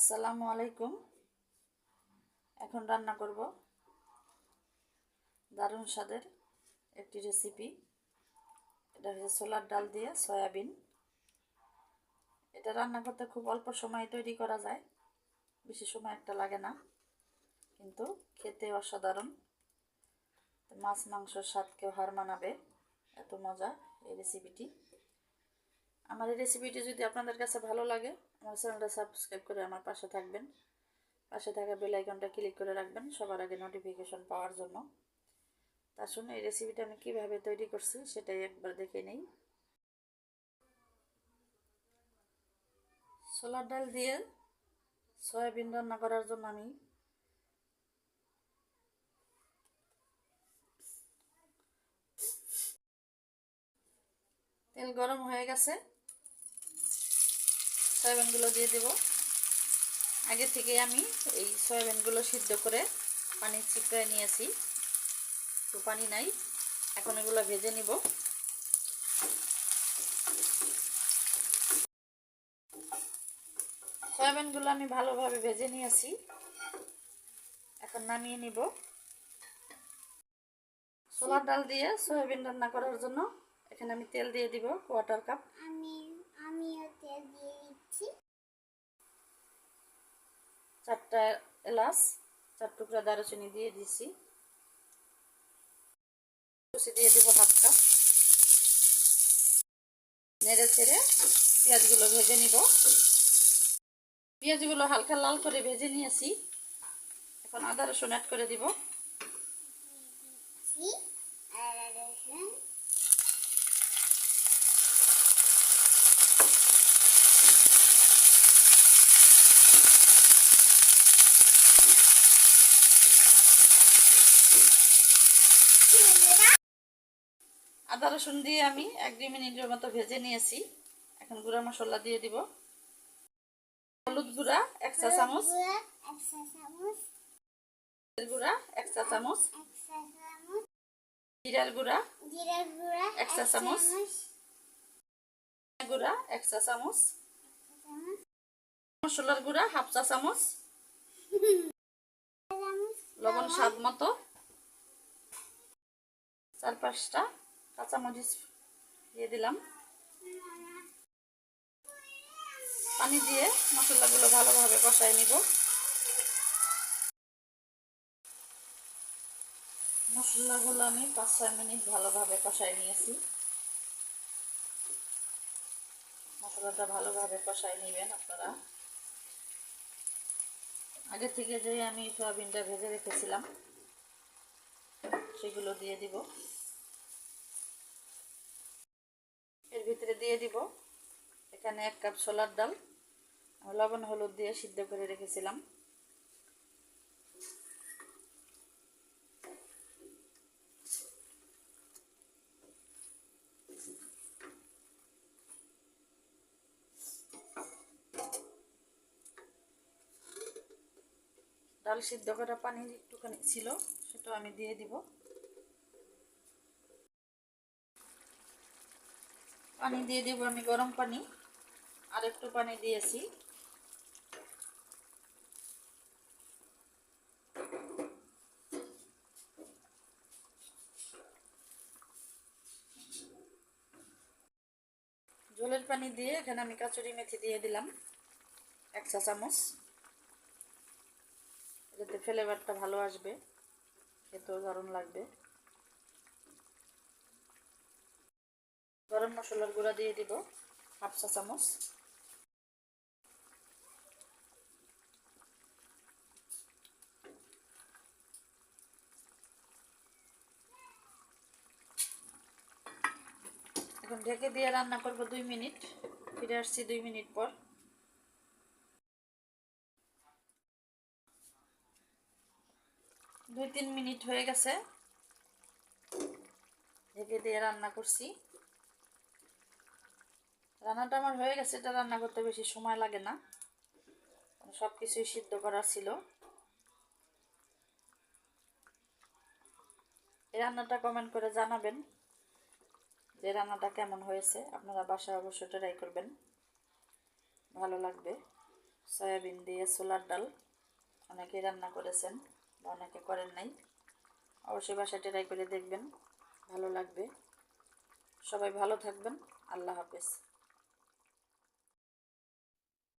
আসসালামু আলাইকুম। এখন রান্না করব। দারুণ স্বাদের একটি রেসিপি এটা হচ্ছে ছোলার ডাল দিয়ে সয়াবিন। এটা রান্না করতে খুব অল্প সময় তৈরি করা যায়। বেশি সময় একটা লাগে না। কিন্তু খেতে অসাধারণ। মাছ মাংসর স্বাদকেও হার মানাবে। এত মজা এই রেসিপিটি আমার এই রেসিপিটি যদি আপনাদের কাছে ভালো লাগে, আমার চ্যানেলটা সাবস্ক্রাইব করে আমার পাশে থাকবেন। পাশে থাকা বেল আইকনটা ক্লিক করে রাখবেন সবার আগে নোটিফিকেশন পাওয়ার জন্য। তার জন্য এই রেসিপিটা আমি কীভাবে তৈরি করছি সেটাই একবার দেখে নেই। ছোলার ডাল দিয়ে সয়াবিন রান্না করার জন্য আমি তেল গরম হয়ে গেছে। সয়াবিনগুলো দিয়ে দেব। আগে থেকে আমি এই সয়াবিনগুলো সিদ্ধ করে পানি চিপড়ে নিয়েছি। তো পানি নাই, এখন এগুলো ভেজে নিব। সয়াবিনগুলো আমি ভালোভাবে ভেজে নিয়েছি। এখন নামিয়ে নিব। ছোলার ডাল দিয়ে সয়াবিন রান্না করার জন্য এখানে আমি তেল দিয়ে দিব কোয়াটার কাপ। চারটা এলাচ, চার টুকরা দারুচিনি দিয়ে দিছি। কুচি দিয়ে দিব হাফ কাপ। নেড়ে ছেড়ে পেঁয়াজগুলো ভেজে নিব। পেঁয়াজগুলো হালকা লাল করে ভেজে নিয়েছি। এখন আদা রসুন অ্যাড করে দিব দিচ্ছি আর রসুন আদা রসুন দিয়ে আমি এক দুই মিনিটের মতো ভেজে নিয়েছি। এখন গুঁড়া মশলা দিয়ে দিব। হলুদ গুঁড়া, এক চা চামচ। গুঁড়া, এক চা চামচ। জিরার গুঁড়া, এক চা চামচ। গুঁড়া, এক চা চামচ। মশলার গুঁড়া, হাফ চা চামচ। লবণ স্বাদ মতো। চার পাঁচটা। কাঁচামরিচ দিয়ে দিলাম। পানি দিয়ে মশলাগুলো ভালোভাবে কষায় নিব। মশলাগুলো আমি পাঁচ ছয় মিনিট ভালোভাবে কষায় নিয়েছি। মশলাটা ভালোভাবে কষায় নেবেন আপনারা। আগে থেকে যে আমি সয়াবিনটা ভেজে রেখেছিলাম, সেগুলো দিয়ে দিব। দিয়ে দিব। এখানে এক কাপ ছোলার ডাল। লবণ, হলুদ দিয়ে সিদ্ধ করে রেখেছিলাম। ডাল সিদ্ধ করা পানি একটুখানি ছিল সেটা আমি দিয়ে দিব। পানি দিয়ে দিব আমি গরম পানি। আর একটু পানি দিয়েছি। জলের পানি দিয়ে এখানে আমি কাচুরি মেথি দিয়ে দিলাম, এক চা চামচ। যাতে ফ্লেভারটা ভালো আসবে, খেতেও দারুণ লাগবে। গরম মশলার গুঁড়া দিয়ে দিব, হাফ চা চামচ। এখন ঢেকে দিয়ে রান্না করব দুই মিনিট, ফিরে আসছি দুই মিনিট পর। দুই তিন মিনিট হয়ে গেছে। ঢেকে দিয়ে রান্না করছি। রান্নাটা আমার হয়ে গেছে, এটা রান্না করতে বেশি সময় লাগে না। সব কিছুই সিদ্ধ করা ছিল। এই রান্নাটা কমেন্ট করে জানাবেন যে রান্নাটা কেমন হয়েছে। আপনারা বাসায় অবশ্যই ট্রাই করবেন। ভালো লাগবে। সয়াবিন দিয়ে ছোলার ডাল অনেকেই রান্না করেছেন বা অনেকে করেন নাই। অবশ্যই বাসায় ট্রাই করে দেখবেন, ভালো লাগবে। সবাই ভালো থাকবেন। আল্লাহ হাফেজ।